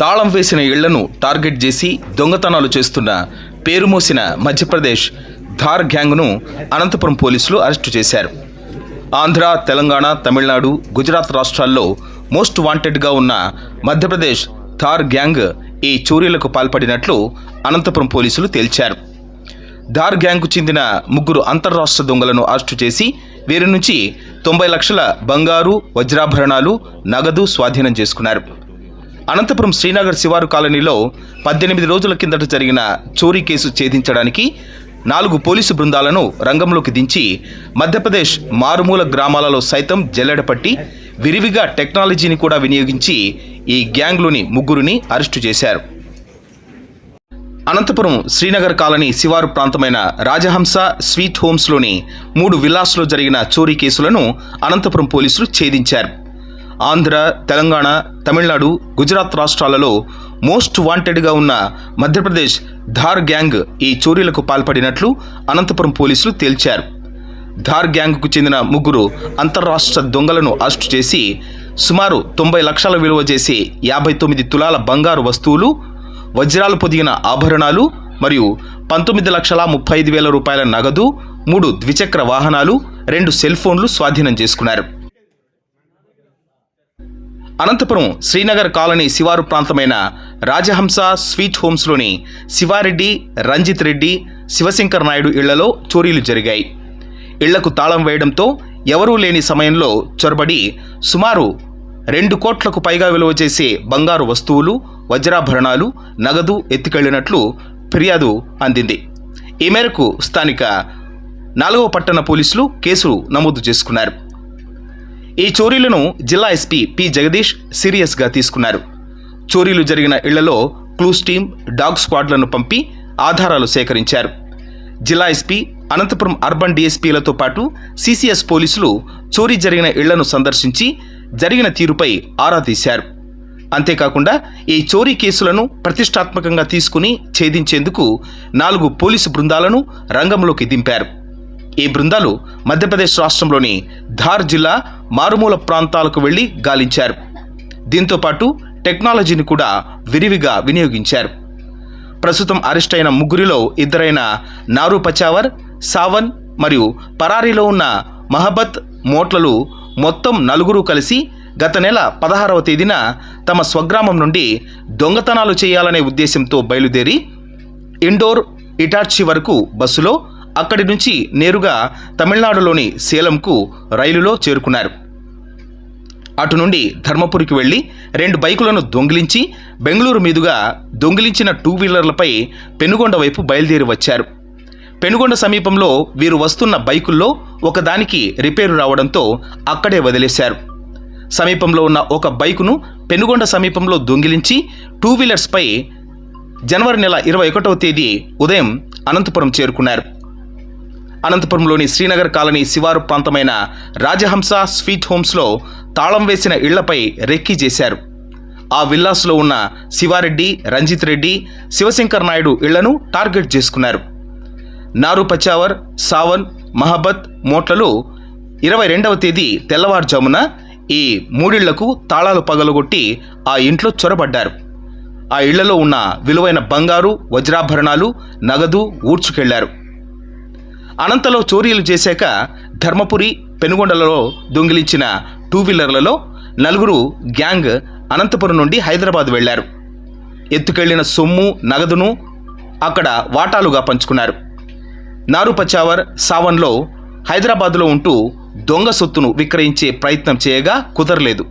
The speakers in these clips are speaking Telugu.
తాళం వేసిన ఇళ్ళను టార్గెట్ చేసి దొంగతనాలు చేస్తున్న పేరుమోసిన మధ్యప్రదేశ్ ధార్ గ్యాంగ్ను అనంతపురం పోలీసులు అరెస్టు చేశారు. ఆంధ్ర తెలంగాణ తమిళనాడు గుజరాత్ రాష్ట్రాల్లో మోస్ట్ వాంటెడ్గా ఉన్న మధ్యప్రదేశ్ థార్ గ్యాంగ్ ఈ చోరీలకు పాల్పడినట్లు అనంతపురం పోలీసులు తేల్చారు. ధార్ గ్యాంగ్కు చెందిన ముగ్గురు అంతర్రాష్ట్ర దొంగలను అరెస్టు చేసి వీరి నుంచి తొంభై లక్షల బంగారు వజ్రాభరణాలు నగదు స్వాధీనం చేసుకున్నారు. అనంతపురం శ్రీనగర్ శివారు కాలనీలో పద్దెనిమిది రోజుల కిందట జరిగిన చోరీ కేసు ఛేదించడానికి నాలుగు పోలీసు బృందాలను రంగంలోకి దించి మధ్యప్రదేశ్ మారుమూల గ్రామాలలో సైతం జల్లెడపట్టి విరివిగా టెక్నాలజీని కూడా వినియోగించి ఈ గ్యాంగ్లోని ముగ్గురిని అరెస్టు చేశారు. అనంతపురం శ్రీనగర్ కాలనీ శివారు ప్రాంతమైన రాజహంస స్వీట్ హోమ్స్లోని మూడు విల్లాస్లో జరిగిన చోరీ కేసులను అనంతపురం పోలీసులు ఛేదించారు. ఆంధ్ర తెలంగాణ తమిళనాడు గుజరాత్ రాష్ట్రాలలో మోస్ట్ వాంటెడ్గా ఉన్న మధ్యప్రదేశ్ ధార్ గ్యాంగ్ ఈ చోరీలకు పాల్పడినట్లు అనంతపురం పోలీసులు తేల్చారు. ధార్ గ్యాంగ్కు చెందిన ముగ్గురు అంతర్రాష్ట్ర దొంగలను అరెస్టు చేసి సుమారు తొంభై లక్షల విలువ చేసే యాభై తొమ్మిది తులాల బంగారు వస్తువులు వజ్రాలు పొదిగిన ఆభరణాలు మరియు పంతొమ్మిది లక్షల ముప్పై ఐదు వేల రూపాయల నగదు మూడు ద్విచక్ర వాహనాలు రెండు సెల్ ఫోన్లు స్వాధీనం చేసుకున్నారు. అనంతపురం శ్రీనగర్ కాలనీ శివారు ప్రాంతమైన రాజహంస స్వీట్ హోమ్స్లోని శివారెడ్డి రంజిత్ రెడ్డి శివశంకర్ నాయుడు ఇళ్ళలో చోరీలు జరిగాయి. ఇళ్ళకు తాళం వేయడంతో ఎవరూ లేని సమయంలో చొరబడి సుమారు రెండు కోట్లకు పైగా విలువ చేసే బంగారు వస్తువులు వజ్రాభరణాలు నగదు ఎత్తుకెళ్ళినట్లు ఫిర్యాదు అందింది. ఈ మేరకు స్థానిక నాలుగవ పట్టణ పోలీసులు కేసు నమోదు చేసుకున్నారు. ఈ చోరీలను జిల్లా ఎస్పీ పి జగదీష్ సీరియస్గా తీసుకున్నారు. చోరీలు జరిగిన ఇళ్ళలో క్లూస్ టీమ్ డాగ్ స్క్వాడ్లను పంపి ఆధారాలు సేకరించారు. జిల్లా ఎస్పీ అనంతపురం అర్బన్ డీఎస్పీలతో పాటు సిసిఎస్ పోలీసులు చోరీ జరిగిన ఇళ్ళను సందర్శించి జరిగిన తీరుపై ఆరా తీశారు. అంతేకాకుండా ఈ చోరీ కేసులను ప్రతిష్టాత్మకంగా తీసుకుని ఛేదించేందుకు నాలుగు పోలీసు బృందాలను రంగంలోకి దింపారు. ఈ బృందాలు మధ్యప్రదేశ్ రాష్ట్రంలోని ధార్ జిల్లా మారుమూల ప్రాంతాలకు వెళ్ళి గాలించారు. దీంతో పాటు టెక్నాలజీని కూడా విరివిగా వినియోగించారు. ప్రస్తుతం అరెస్ట్ అయిన ముగ్గురిలో ఇద్దరైన నారు పచావర్ సావన్ మరియు పరారీలో ఉన్న మహబత్ మోట్లలు మొత్తం నలుగురు కలిసి గత నెల పదహారవ తేదీన తమ స్వగ్రామం నుండి దొంగతనాలు చేయాలనే ఉద్దేశంతో బయలుదేరి ఇండోర్ ఇటార్చి వరకు బస్సులో అక్కడి నుంచి నేరుగా తమిళనాడులోని సేలంకు రైలులో చేరుకున్నారు. అటు నుండి ధర్మపురికి వెళ్ళి రెండు బైకులను దొంగిలించి బెంగళూరు మీదుగా దొంగిలించిన టూ వీలర్లపై పెనుగొండ వైపు బయలుదేరి వచ్చారు. పెనుగొండ సమీపంలో వీరు వస్తున్న బైకుల్లో ఒకదానికి రిపేరు రావడంతో అక్కడే వదిలేశారు. సమీపంలో ఉన్న ఒక బైకును పెనుగొండ సమీపంలో దొంగిలించి టూ వీలర్స్పై జనవరి నెల ఇరవై ఒకటవ తేదీ ఉదయం అనంతపురం చేరుకున్నారు. అనంతపురంలోని శ్రీనగర్ కాలనీ శివారు ప్రాంతమైన రాజహంస స్వీట్ హోమ్స్లో తాళం వేసిన ఇళ్ళపై రెక్కీ చేశారు. ఆ విల్లాస్లో ఉన్న శివారెడ్డి రంజిత్ రెడ్డి శివశంకర్ నాయుడు ఇళ్ళను టార్గెట్ చేసుకున్నారు. నారు పచావర్ సావన్ మహబత్ మోట్లలో ఇరవై రెండవ తేదీ తెల్లవారుజామున ఈ మూడిళ్ళకు తాళాలు పగలగొట్టి ఆ ఇంట్లో చొరబడ్డారు. ఆ ఇళ్ళలో ఉన్న విలువైన బంగారు వజ్రాభరణాలు నగదు ఊడ్చుకెళ్ళారు. అనంతలో చోరీలు చేశాక ధర్మపురి పెనుగొండలలో దొంగిలించిన టూ వీలర్లలో నలుగురు గ్యాంగ్ అనంతపురం నుండి హైదరాబాద్ వెళ్ళారు. ఎత్తుకెళ్ళిన సొమ్ము నగదును అక్కడ వాటాలుగా పంచుకున్నారు. నారు పచావర్ సావన్లో హైదరాబాద్లో ఉంటూ దొంగ సొత్తును విక్రయించే ప్రయత్నం చేయగా కుదరలేదు.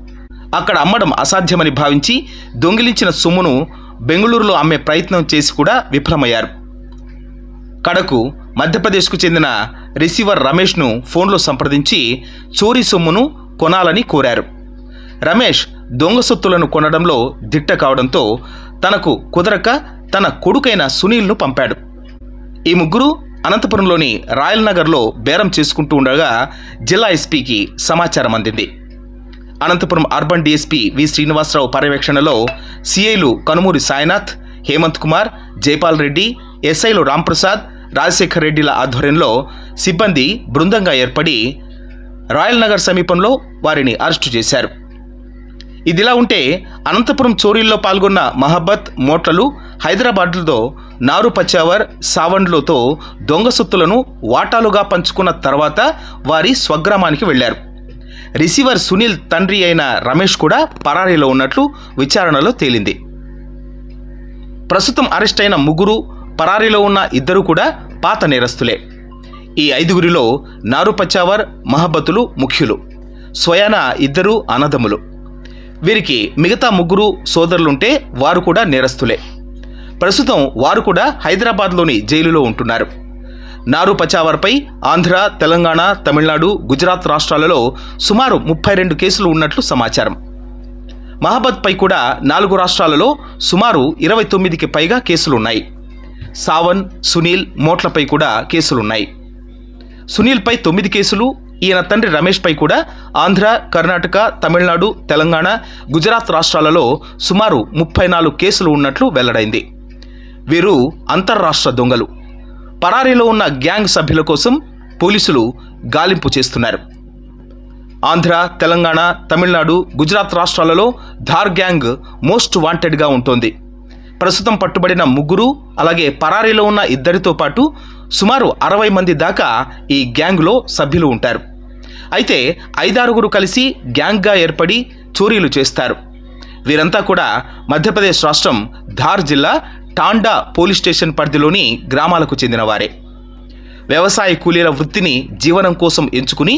అక్కడ అమ్మడం అసాధ్యమని భావించి దొంగిలించిన సొమ్మును బెంగళూరులో అమ్మే ప్రయత్నం చేసి కూడా విఫలమయ్యారు. కడకు మధ్యప్రదేశ్కు చెందిన రిసీవర్ రమేష్ను ఫోన్లో సంప్రదించి చోరీ సొమ్మును కొనాలని కోరారు. రమేష్ దొంగ సొత్తులను కొనడంలో దిట్ట కావడంతో తనకు కుదరక తన కొడుకైన సునీల్ను పంపాడు. ఈ ముగ్గురు అనంతపురంలోని రాయల్ నగర్లో బేరం చేసుకుంటూ ఉండగా జిల్లా ఎస్పీకి సమాచారం అందింది. Anantapuram urban DSP V Srinivasarao పర్యవేక్షణలో సిఐలు కనుమూరి సాయినాథ్ హేమంత్ కుమార్ జైపాల్ రెడ్డి ఎస్ఐలు రాంప్రసాద్ రాజశేఖర్ రెడ్డిల ఆధ్వర్యంలో సిబ్బంది బృందంగా ఏర్పడి రాయల్ నగర్ సమీపంలో వారిని అరెస్టు చేశారు. ఇదిలా ఉంటే అనంతపురం చోరీల్లో పాల్గొన్న మహబ్బత్ మోట్లలు హైదరాబాద్లతో నారు పచావర్ సావండ్లతో దొంగ సొత్తులను వాటాలుగా పంచుకున్న తర్వాత వారి స్వగ్రామానికి వెళ్ళారు. రిసీవర్ సునీల్ తండ్రి అయిన రమేష్ కూడా పరారీలో ఉన్నట్లు విచారణలో తేలింది. ప్రస్తుతం అరెస్ట్ అయిన ముగ్గురు పరారీలో ఉన్న ఇద్దరు కూడా పాత నేరస్తులే. ఈ ఐదుగురిలో నారు పచావర్ మహబ్బతులు ముఖ్యులు. స్వయాన ఇద్దరు అనదములు వీరికి మిగతా ముగ్గురు సోదరులుంటే వారు కూడా నేరస్తులే. ప్రస్తుతం వారు కూడా హైదరాబాద్లోని జైలులో ఉంటున్నారు. నారు పచావర్పై ఆంధ్ర తెలంగాణ తమిళనాడు గుజరాత్ రాష్ట్రాలలో సుమారు ముప్పై రెండు కేసులు ఉన్నట్లు సమాచారం. మహబత్పై కూడా నాలుగు రాష్ట్రాలలో సుమారు ఇరవై తొమ్మిదికి పైగా కేసులున్నాయి. సావన్ సునీల్ మోట్లపై కూడా కేసులున్నాయి. సునీల్పై తొమ్మిది కేసులు ఈయన తండ్రి రమేష్పై కూడా ఆంధ్ర కర్ణాటక తమిళనాడు తెలంగాణ గుజరాత్ రాష్ట్రాలలో సుమారు ముప్పై నాలుగు కేసులు ఉన్నట్లు వెల్లడైంది. వీరు అంతర్రాష్ట్ర దొంగలు. పరారీలో ఉన్న గ్యాంగ్ సభ్యుల కోసం పోలీసులు గాలింపు చేస్తున్నారు. ఆంధ్ర తెలంగాణ తమిళనాడు గుజరాత్ రాష్ట్రాలలో ధార్ గ్యాంగ్ మోస్ట్ వాంటెడ్గా ఉంటుంది. ప్రస్తుతం పట్టుబడిన ముగ్గురు అలాగే పరారీలో ఉన్న ఇద్దరితో పాటు సుమారు అరవై మంది దాకా ఈ గ్యాంగ్లో సభ్యులు ఉంటారు. అయితే ఐదారుగురు కలిసి గ్యాంగ్గా ఏర్పడి చోరీలు చేస్తారు. వీరంతా కూడా మధ్యప్రదేశ్ రాష్ట్రం ధార్ జిల్లా టాండా పోలీస్ స్టేషన్ పరిధిలోని గ్రామాలకు చెందినవారే. వ్యవసాయ కూలీల వృత్తిని జీవనం కోసం ఎంచుకుని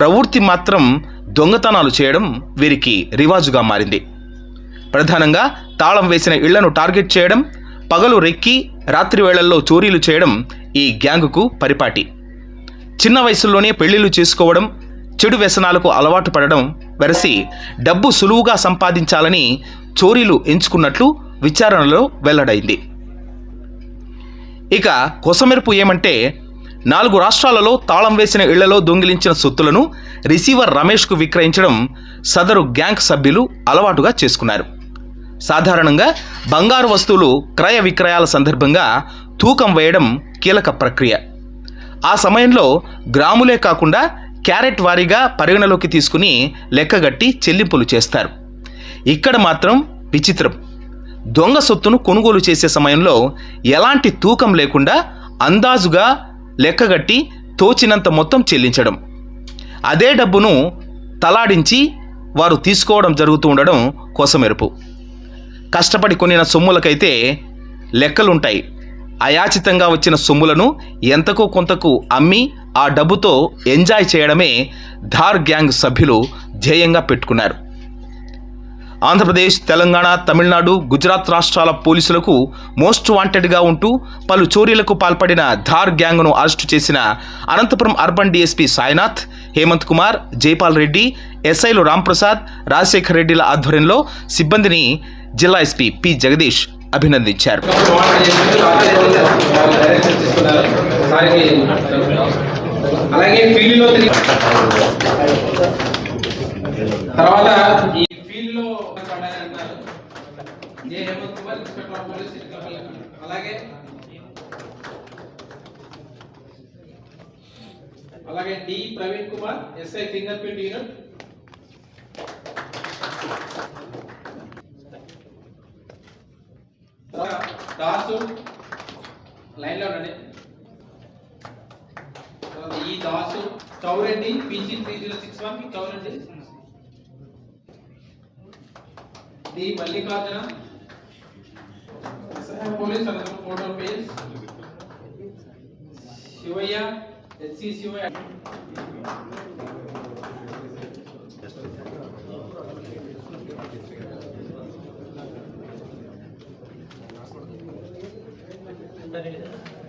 ప్రవృత్తి మాత్రం దొంగతనాలు చేయడం వీరికి రివాజుగా మారింది. ప్రధానంగా తాళం వేసిన ఇళ్ళను టార్గెట్ చేయడం పగలు రెక్కి రాత్రి వేళల్లో చోరీలు చేయడం ఈ గ్యాంగుకు పరిపాటి. చిన్న వయసులోనే పెళ్ళిళ్ళు చేసుకోవడం చెడు వ్యసనాలకు అలవాటు పడడం వెరసి డబ్బు సులువుగా సంపాదించాలని చోరీలు ఎంచుకున్నట్లు విచారణలో వెల్లడైంది. ఇక కొసమెరుపు ఏమంటే నాలుగు రాష్ట్రాలలో తాళం వేసిన ఇళ్ళలో దొంగిలించిన సొత్తులను రిసీవర్ రమేష్కు విక్రయించడం సదరు గ్యాంగ్ సభ్యులు అలవాటుగా చేసుకున్నారు. సాధారణంగా బంగారు వస్తువులు క్రయ విక్రయాల సందర్భంగా తూకం వేయడం కీలక ప్రక్రియ. ఆ సమయంలో గ్రాములే కాకుండా క్యారెట్ వారీగా పరిగణలోకి తీసుకుని లెక్కగట్టి చెల్లింపులు చేస్తారు. ఇక్కడ మాత్రం విచిత్రం. దొంగ సొత్తును కొనుగోలు చేసే సమయంలో ఎలాంటి తూకం లేకుండా అందాజుగా లెక్కగట్టి తోచినంత మొత్తం చెల్లించడం. అదే డబ్బును తలాడించి వారు తీసుకోవడం జరుగుతూ ఉండడం కోసమెరుపు. కష్టపడి కొనిన సొమ్ములకైతే లెక్కలుంటాయి. అయాచితంగా వచ్చిన సొమ్ములను ఎంతకు కొంతకు అమ్మి ఆ డబ్బుతో ఎంజాయ్ చేయడమే ధార్ గ్యాంగ్ సభ్యులు ధ్యేయంగా పెట్టుకున్నారు. ఆంధ్రప్రదేశ్ తెలంగాణ తమిళనాడు గుజరాత్ రాష్ట్రాల పోలీసులకు మోస్ట్ వాంటెడ్గా ఉంటూ పలు చోరీలకు పాల్పడిన ధార్ గ్యాంగ్ను అరెస్టు చేసిన అనంతపురం అర్బన్ డీఎస్పీ సాయినాథ్ హేమంత్ కుమార్ జైపాల్ రెడ్డి ఎస్ఐలు రాంప్రసాద్ రాజశేఖర్ రెడ్డిల ఆధ్వర్యంలో సిబ్బందిని జిల్లా ఎస్పీ పి జగదీష్ అభినందించారు. అలాగే తర్వాత ఈ అలాగే అలాగే D Praveen Kumar SI finger print unit తర్వాత దాసు లైన్ లో ఉండండి తర్వాత ఈ Dasu Chowreddy PG three zero six one Chowreddy D Mallikarjuna police Anantapur photo page Sivayya SC Sivayya Gracias.